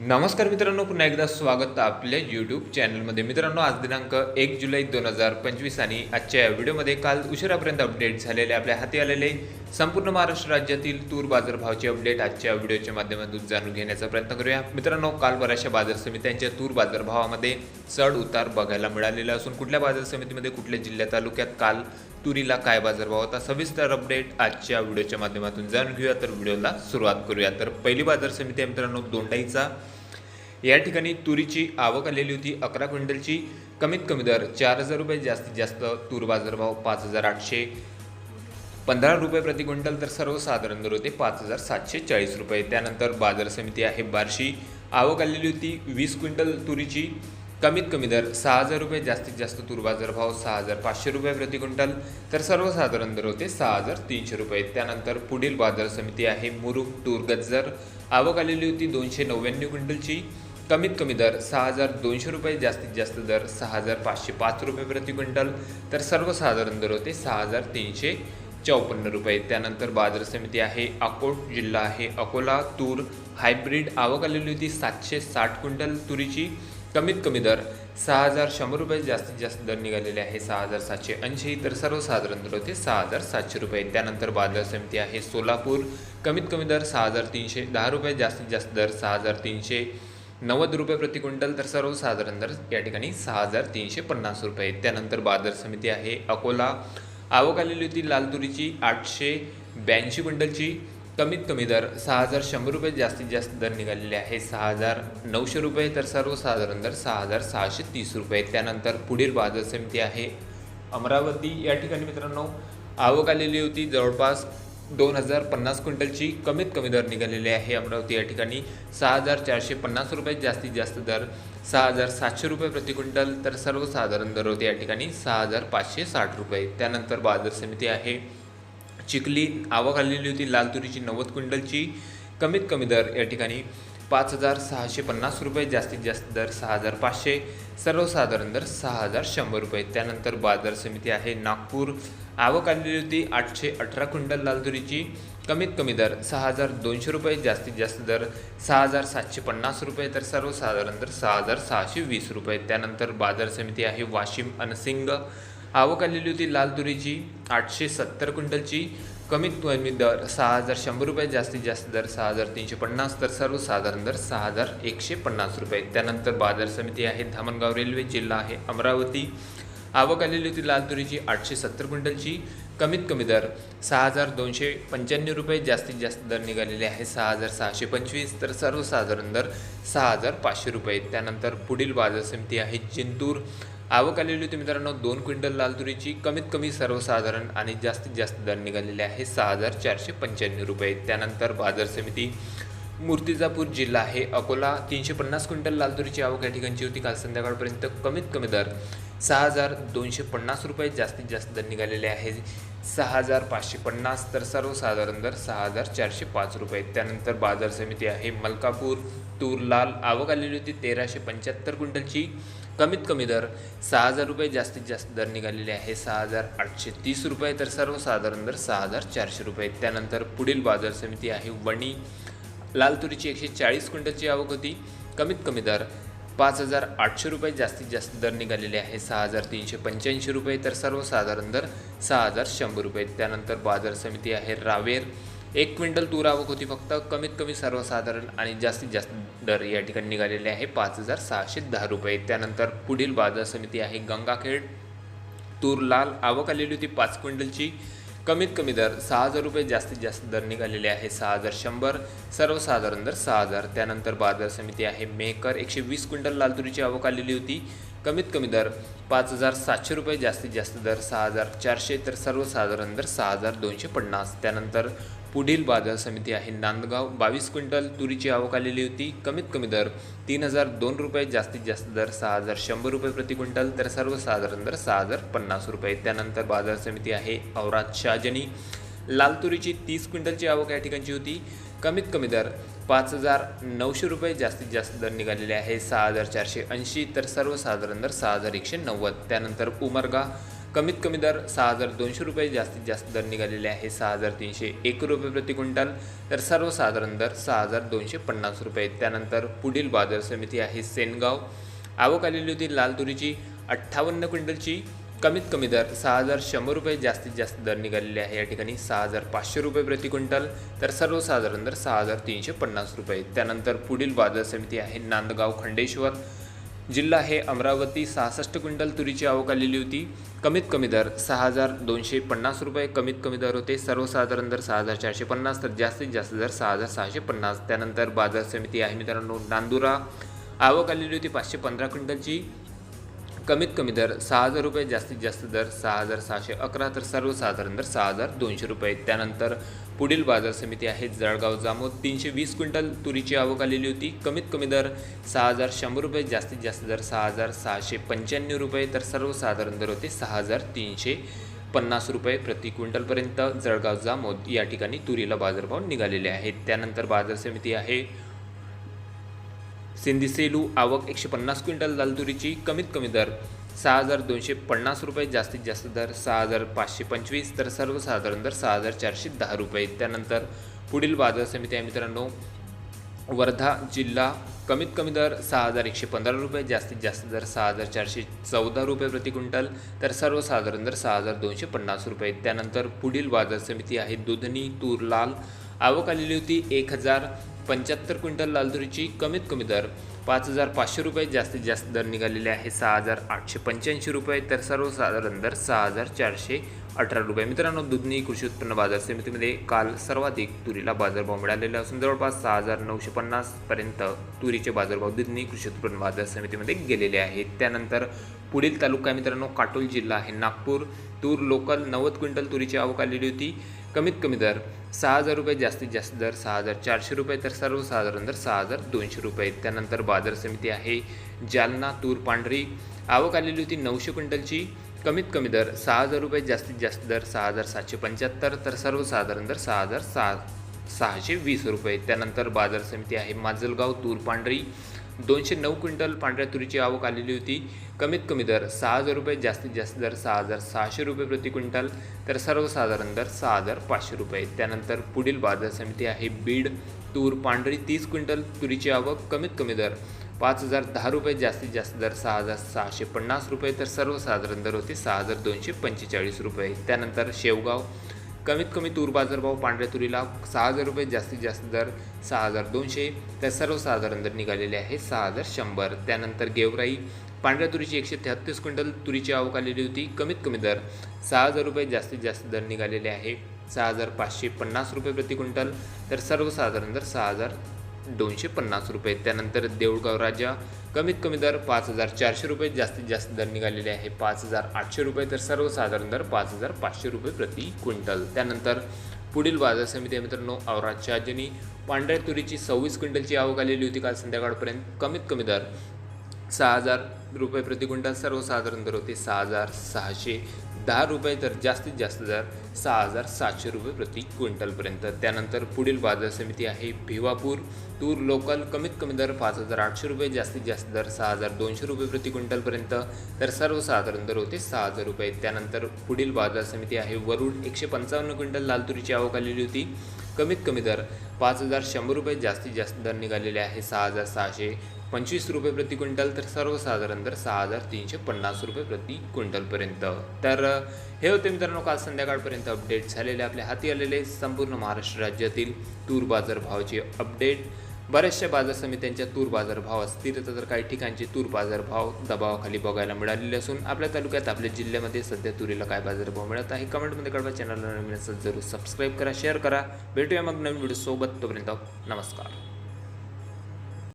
नमस्कार मित्रांनो पुन्हा एकदा स्वागत आपल्या यूट्यूब चॅनलमध्ये मित्रांनो आज दिनांक एक जुलै दोन हजार पंचवीस आणि आजच्या या व्हिडिओमध्ये काल उशिरापर्यंत अपडेट झालेले आपल्या हाती आलेले संपूर्ण महाराष्ट्र राज्यातील तूर बाजारभावाची अपडेट आजच्या व्हिडिओच्या माध्यमातून जाणून घेण्याचा प्रयत्न करूया. मित्रांनो काल बऱ्याचशा बाजार समित्यांच्या तूर बाजारभावामध्ये चढ उतार बघायला मिळालेला असून कुठल्या बाजार समितीमध्ये कुठल्या जिल्ह्या तालुक्यात काल तुरीला काय बाजारभाव होता? सविस्तर अपडेट आजच्या व्हिडिओच्या माध्यमातून जाणून घेऊया. तर व्हिडिओला सुरुवात करूया. तर पहिली बाजार समिती आहे मित्रांनो दोंडाईचा. या ठिकाणी तुरीची आवक आलेली होती. अकरा क्विंटलची. कमीत कमी दर चार हजार रुपये. जास्तीत जास्त तूर बाजारभाव पाच हजार आठशे पंधरा रुपये प्रति क्विंटल. तर सर्वसाधारण दर होते पाच हजार सातशे चाळीस रुपये. त्यानंतर बाजार समिती आहे बार्शी. आवक आलेली होती वीस क्विंटल तुरीची. कमीत कमी दर सहा हजार रुपये जास्तीत जास्त तूर बाजारभाव सहा हजार पाचशे रुपये प्रति क्विंटल तर सर्वसाधारण दर होते सहा हजार तीनशे रुपये. त्यानंतर पुढील बाजार समिती आहे मुरुख तूर गज्जर आवक आलेली होती दोनशे नव्याण्णव क्विंटलची. कमीत कमी दर सहा हजार दोनशे रुपये जास्तीत जास्त दर सहा हजार पाचशे पाच रुपये प्रति क्विंटल तर सर्वसाधारण दर होते सहा हजार तीनशे चौपन्न रुपये. त्यानंतर बाजार समिती आहे अकोट जिल्हा आहे अकोला तूर. हायब्रिड आवक आलेली होती सातशे साठ क्विंटल तुरीची. कमीत कमी दर सहा हजार शंभर रुपये जास्तीत जास्त दर निघालेले आहे. सहा हजार सातशे ऐंशी तर सर्वसाधारण दर होते सहा हजार सातशे रुपये. त्यानंतर बाजार समिती आहे सोलापूर. कमीत कमी दर सहा हजार तीनशे दहा रुपये जास्तीत जास्त दर सहा हजार तीनशे नव्वद रुपये प्रति क्विंटल तर सर्वसाधारण दर या ठिकाणी सहा हजार तीनशे पन्नास रुपये. त्यानंतर बाजार समिती आहे अकोला. आवक आलेली होती लाल तुरीची आठशे ब्याऐंशी क्विंटलची. कमीत कमी दर सहा हजार शंभर रुपये जास्तीत जास्त दर निघालेले आहे. सहा हजार नऊशे रुपये तर सर्वसाधारण दर सहा हजार सहाशे तीस रुपये. त्यानंतर पुढील बाजार समिती आहे अमरावती. या ठिकाणी मित्रांनो आवक आलेली होती. जवळपास दोन हजार पन्नास क्विंटलची कमीत कमी दर निघालेली आहे अमरावती या ठिकाणी. सहा हजार चारशे पन्नास रुपये जास्तीत जास्त दर सहा हजार सातशे रुपये प्रति क्विंटल तर सर्वसाधारण दर होते या ठिकाणी सहा हजार पाचशे साठ रुपये. त्यानंतर बाजार समिती आहे चिखली आवक आलेली होती लाल तुरीची नव्वद क्विंटलची. कमीत कमी दर या ठिकाणी पाच हजार सहाशे पन्नास रुपये जास्तीत जास्त दर सहा हजार पाचशे सर्वसाधारण दर सहा हजार शंभर रुपये. त्यानंतर बाजार समिती आहे नागपूर. आवक आलेली होती आठशे अठरा क्विंटल लाल तुरीची. कमीत कमी दर सहा हजार दोनशे रुपये जास्तीत जास्त दर सहा हजार सातशे पन्नास रुपये तर सर्वसाधारण दर सहा हजार सहाशे वीस रुपये. त्यानंतर बाजार समिती आहे वाशिम अनसिंग. आवक आलेली होती लाल तुरीची आठशे सत्तर क्विंटलची. कमीत कमी दर सहा हजार शंभर रुपये जास्तीत जास्त दर सहा हजार तीनशे पन्नास तर सर्वसाधारण दर सहा हजार एकशे पन्नास रुपये. त्यानंतर बाजार समिती आहे धामणगाव रेल्वे जिल्हा आहे अमरावती. आवक आलेली होती लाल तुरीची आठशे सत्तर क्विंटलची. कमीत कमी दर सहा हजार दोनशे पंच्याण्णव रुपये जास्तीत जास्त दर निघालेले आहे सहा हजार सहाशे पंचवीस तर सर्वसाधारण दर सहा हजार पाचशे रुपये. त्यानंतर पुढील बाजार समिती आहे जिंतूर. आवक आलेली होती मित्रांनो दोन क्विंटल लाल तुरीची. कमीत कमी सर्वसाधारण आणि जास्तीत जास्त दर निघालेले आहे सहा हजार चारशे पंच्याण्णव रुपये. त्यानंतर बाजार समिती मूर्तिजापूर जिल्हा आहे अकोला तीनशे पन्नास क्विंटल लाल तुरीची आवक या ठिकाणची होती. काल संध्याकाळपर्यंत कमीत कमी दर सहा हजार दोनशे पन्नास रुपये जास्तीत जास्त दर निघालेले आहे. सहा हजार पाचशे पन्नास तर सर्वसाधारण दर सहा हजार चारशे पाच रुपये. त्यानंतर बाजार समिती आहे मलकापूर तूर लाल. आवक आलेली होती तेराशे पंच्याहत्तर क्विंटलची. कमीत कमी दर सहा हजार रुपये जास्तीत जास्त दर निघालेले आहे. सहा हजार आठशे तीस रुपये तर सर्वसाधारण दर सहा हजार चारशे रुपये. त्यानंतर पुढील बाजार समिती आहे वणी. लाल तुरीची एकशे चाळीस क्विंटलची आवक होती. कमीत कमी दर पाच हजार आठशे रुपये जास्तीत जास्त दर निघालेले आहे. सहा हजार तीनशे पंच्याऐंशी रुपये तर सर्वसाधारण दर सहा हजार शंभर रुपये. त्यानंतर बाजार समिती आहे रावेर. एक क्विंटल तूर आवक होती फक्त. कमीत कमी सर्वसाधारण आणि जास्तीत जास्त दर या ठिकाणी निघालेले आहे पाच हजार सहाशे दहा रुपये. त्यानंतर पुढील बाजार समिती आहे गंगाखेड. तूर लाल आवक आलेली होती पाच क्विंटलची. कमीत कमी दर सहा हजार रुपये जास्तीत जास्त दर निघालेले आहे सहा हजार शंभर सर्वसाधारण दर सहा हजार. त्यानंतर बाजार समिती आहे मेकर एकशे वीस क्विंटल लाल तुरीची आवक आलेली होती. कमीत कमी दर पाच हजार सातशे रुपये जास्तीत जास्त दर सहा हजार चारशे तर सर्वसाधारण दर सहा हजार दोनशे पन्नास. त्यानंतर पुढील बाजार समिती आहे. नांदगाव बावीस क्विंटल तुरीची आवक आलेली होती. कमीत कमी दर तीन हजार दोन रुपये जास्तीत जास्त दर सहा हजार शंभर रुपये प्रति क्विंटल तर सर्वसाधारण दर सहा हजार पन्नास रुपये. त्यानंतर बाजार समिती आहे औरात शहाजनी. लाल तुरीची तीस क्विंटलची आवक या ठिकाणची होती. कमीत कमी दर पाच हजार नऊशे रुपये जास्तीत जास्त दर निघालेले आहे. सहा हजार चारशे ऐंशी तर सर्वसाधारण दर सहा हजार एकशे नव्वद. त्यानंतर उमरगा कमीत कमी दर सहा हजार दोनशे रुपये जास्तीत जास्त दर निघालेले आहे. सहा हजार तीनशे एक रुपये प्रति क्विंटल. तर सर्वसाधारण दर सहा हजार दोनशे पन्नास रुपये. त्यानंतर पुढील बाजार समिती आहे सेनगाव. आवक आलेली होती लाल तुरीची. अठ्ठावन्न क्विंटलची. कमीत कमी दर सहा हजार शंभर रुपये जास्तीत जास्त दर निघालेले आहे. या ठिकाणी सहा हजार पाचशे रुपये प्रति क्विंटल. तर सर्वसाधारण दर सहा हजार तीनशे पन्नास रुपये. त्यानंतर पुढील बाजार समिती आहे नांदगाव खंडेश्वर. जिल्हा हे अमरावती सहासष्ट क्विंटल तुरीची आवक आलेली होती. कमीत कमी दर सहा हजार दोनशे पन्नास रुपये कमीत कमी दर होते सर्वसाधारण दर सहा हजार चारशे पन्नास तर जास्तीत जास्त दर सहा हजार सहाशे पन्नास. त्यानंतर बाजार समिती आहे मित्रांनो नांदुरा. आवक आलेली होती पाचशे पंधरा क्विंटलची. कमीत कमी दर सहा हजार रुपये जास्तीत जास्त दर सहा हजार सहाशे अकरा तर सर्वसाधारण दर सहा हजार दोनशे रुपये. त्यानंतर पुढील बाजार समिती आहे जळगाव जामोद. तीनशे वीस क्विंटल तुरीची आवक आलेली होती. कमीत कमी दर सहा हजार शंभर रुपये जास्तीत जास्त दर सहा हजार सहाशे पंच्याण्णव रुपये तर सर्वसाधारण दर होते सहा हजार तीनशे पन्नास रुपये प्रति क्विंटलपर्यंत जळगाव जामोद या ठिकाणी तुरीला बाजारभाव निघालेले आहेत. त्यानंतर बाजार समिती आहे. सिंधी सेलू आवक एकशे पन्नास क्विंटल लाल तुरीची कमीत कमी दर सहा हजार दोनशे पन्नास रुपये जास्तीत जास्त दर सहा हजार पाचशे पंचवीस तर सर्वसाधारण दर सहा हजार चारशे दहा रुपये. त्यानंतर पुढील बाजार समिती आहे मित्रांनो वर्धा जिल्हा. कमीत कमी दर सहा हजार एकशे पंधरा रुपये जास्तीत जास्त दर सहा हजार चारशे चौदा रुपये प्रति क्विंटल तर सर्वसाधारण दर सहा हजार दोनशे पन्नास रुपये. त्यानंतर पुढील बाजार समिती आहे दुधनी तूर लाल आवक आलेली होती एक हजार पंच्याहत्तर क्विंटल लालदुरीची कमीत कमी दर पाच हजार पाचशे रुपये जास्तीत जास्त दर निघालेले आहे. सहा हजार आठशे पंच्याऐंशी रुपये. तर सर्वसाधारण दर सहा हजार चारशे अठरा रुपये. मित्रांनो दुधनी कृषी उत्पन्न बाजार समितीमध्ये काल सर्वाधिक तुरीला बाजारभाव मिळालेला असून जवळपास सहा हजार नऊशे पन्नासपर्यंत तुरीचे बाजारभाव दुधनी कृषी उत्पन्न बाजार समितीमध्ये गेलेले आहेत. त्यानंतर पुढील तालुका मित्रांनो काटोल जिल्हा आहे. नागपूर तूर लोकल नव्वद क्विंटल तुरीची आवक आलेली होती. कमीत कमी दर सहा हजार रुपये जास्तीत जास्त दर सहा हजार चारशे रुपये तर सर्वसाधारण दर सहा हजार दोनशे रुपये. त्यानंतर बाजार समिती आहे जालना तूर पांढरी. आवक आलेली होती नऊशे क्विंटलची. कमीत कमी दर सहा हजार रुपये जास्तीत जास्त दर सहा हजार सातशे पंच्याहत्तर. तर सर्वसाधारण दर सहा हजार सहा सहाशे वीस रुपये. त्यानंतर बाजार समिती आहे माजलगाव तूर पांढरी. दोनशे नऊ क्विंटल पांढऱ्या तुरीची आवक आलेली होती. कमीत कमी दर सहा हजार रुपये जास्तीत जास्त दर सहा हजार सहाशे रुपये प्रति क्विंटल तर सर्वसाधारण दर सहा हजार पाचशे रुपये. त्यानंतर पुढील बाजार समिती आहे बीड तूर पांढरी तीस क्विंटल तुरीची आवक कमीत कमी दर पाच हजार दहा रुपये जास्तीत जास्त दर सहा हजार सहाशे पन्नास रुपये तर सर्वसाधारण दर होते सहा हजार दोनशे पंचेचाळीस रुपये. त्यानंतर शेवगाव कमीत कमी तूर बाजारभाव पांढऱ्या तुरीला सहा हजार रुपये जास्तीत जास्त दर सहा हजार दोनशे. तर सर्वसाधारण दर निघालेले आहे सहा हजार शंभर. त्यानंतर गेवराई पांढऱ्या तुरीची एकशे तेहत्तीस क्विंटल तुरीची आवक आलेली होती कमीत कमी दर सहा हजार रुपये जास्तीत जास्त दर निघालेले आहे सहा हजार पाचशे पन्नास रुपये प्रति क्विंटल. तर सर्वसाधारण दर सहा हजार दोनशे पन्नास रुपये. त्यानंतर देऊळगाव राजा कमीत कमी दर पाच हजार चारशे रुपये जास्तीत जास्त दर निघालेले आहे. पाच हजार आठशे रुपये तर सर्वसाधारण दर पाच हजार पाचशे रुपये प्रति क्विंटल. त्यानंतर पुढील बाजार समिती मित्रांनो औराच्या ज्यांनी पांढऱ्या तुरीची सव्वीस क्विंटलची आवक आलेली होती काल संध्याकाळपर्यंत. कमीत कमी दर सहा हजार रुपये प्रति क्विंटल सर्वसाधारण दर होते सहा हजार सहाशे. दहा रुपये तर जास्तीत जास्त दर सहा हजार सातशे रुपये प्रति क्विंटलपर्यंत. त्यानंतर पुढील बाजार समिती आहे भिवापूर. तूर लोकल कमीत कमी दर पाच हजार आठशे रुपये जास्तीत जास्त दर सहा हजार दोनशे रुपये प्रति क्विंटलपर्यंत. तर सर्वसाधारण दर होते सहा हजार रुपये. त्यानंतर पुढील बाजार समिती आहे वरुड एकशे पंचावन्न क्विंटल लाल तुरीची आवक आलेली होती. कमीत कमी दर पाच हजार शंभर रुपये जास्तीत जास्त दर निघालेले आहे सहा हजार सहाशे. पंचवीस रुपये प्रति क्विंटल तर सर्वसाधारण दर सहा हजार तीनशे पन्नास रुपये प्रति क्विंटलपर्यंत. तर हे होते मित्रांनो काल संध्याकाळपर्यंत अपडेट झालेले आपल्या हाती आलेले संपूर्ण महाराष्ट्र राज्यातील तूर बाजार भावाचे अपडेट बऱ्याचशा बाजार समित्यांच्या तूर बाजार भाव असतील तर काही ठिकाणचे तूर बाजार भाव दबावाखाली बघायला मिळालेले असून आपल्या तालुक्यात आपल्या जिल्ह्यामध्ये सध्या तुरीला काय बाजारभाव मिळत आहे कमेंटमध्ये कळवा. चॅनलला नवीन असेल जरूर सबस्क्राईब करा शेअर करा. भेटूया मग नवीन व्हिडिओ सोबत तोपर्यंत नमस्कार.